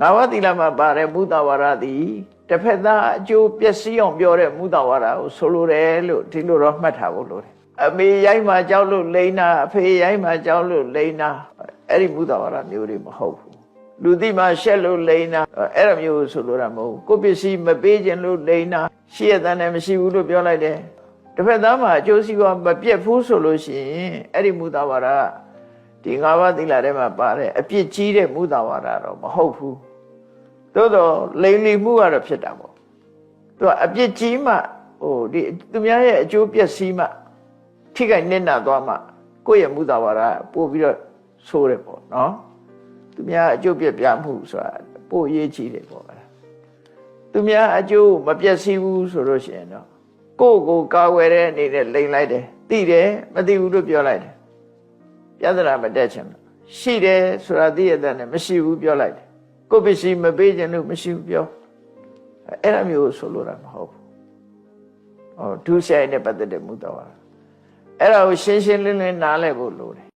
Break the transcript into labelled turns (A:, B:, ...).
A: ငါးပါးသီလမှာပါတဲ့မုဒ္ဒဝါဒသည်တစ်ဖက်သားအကျိုးပျက်စီးအောင်ပြောတဲ့မုဒ္ဒဝါဒကိုဆိုလိုတယ်လို့ဒီလိုတော့မှတ်ထားဖို့လိုတယ်အမေရိုက်မှကြောက်လို့လိန်နာအဖေရိုက်မှကြောက်လို့လိန်နာအဲ့ဒီမုဒ္ဒဝါဒမျိုးတွေမဟုတ်ဘူးလူသိမှရှက်လို့လိန်နာအဲ့ဒါမျိုးဆိုလိုတာမဟုတ်ဘူးကိုယ့်ပစ္စည်းမပေးခြင်းလို့လိန်နာရှိရတဲ့နဲ့မရှိဘူးလို့ပြောလိုက်တယ်တစ်ဖက်သားမှာအကျိုးစီးပွားမပြတ်ဘူးဆိုလို့ရှိရင်အဲ့ဒီမုဒ္ဒဝါဒ ဒီ၅ပါးသီလထဲမှာပါတဲ့အပြစ်ကြီးတဲ့မုဒ္ဒဝါဒတော့မဟုတ်ဘူးသို့တော့လိမ်လီမှုကတော့ဖြစ်တာပေါ့သူကအပြစ်ကြီးမှဟိုဒီသူများရဲ့အကျိုးပျက်စီးမှထိခိုက်နစ်နာသွားမှကိုယ့်ရဲ့မူတာဝါဒပို့ပြီးတော့ဆိုးတယ်ပေါ့နော်သူများအကျိုးပြက်ပြမှုဆိုတာပို့ရေးကြီးတယ်ပေါ့အဲ့ဒါသူများအကျိုးမပျက်စီးဘူးဆိုလို့ရှိရင်တော့ကိုယ့်ကိုကာဝယ်တဲ့အနေနဲ့လိမ်လိုက်တယ်သိတယ်မသိဘူးလို့ပြောလိုက်တယ် ပြဿနာမတက်ချင်ဘူးရှိတယ်ဆိုတာသိရတဲ့နဲ့မရှိဘူးပြောလိုက်တယ်ကိုယ့်ပစ္စည်းမပေးခြင်းလို့မရှိဘူးပြောအဲ့ဒါမျိုးဆိုလိုတာမဟုတ်ဘူးဟောဒုစရိုက်နဲ့ပတ်သက်တဲ့မူတော်ပါအဲ့ဒါကိုရှင်းရှင်းလင်းလင်းနားလည်ဖို့လိုတယ်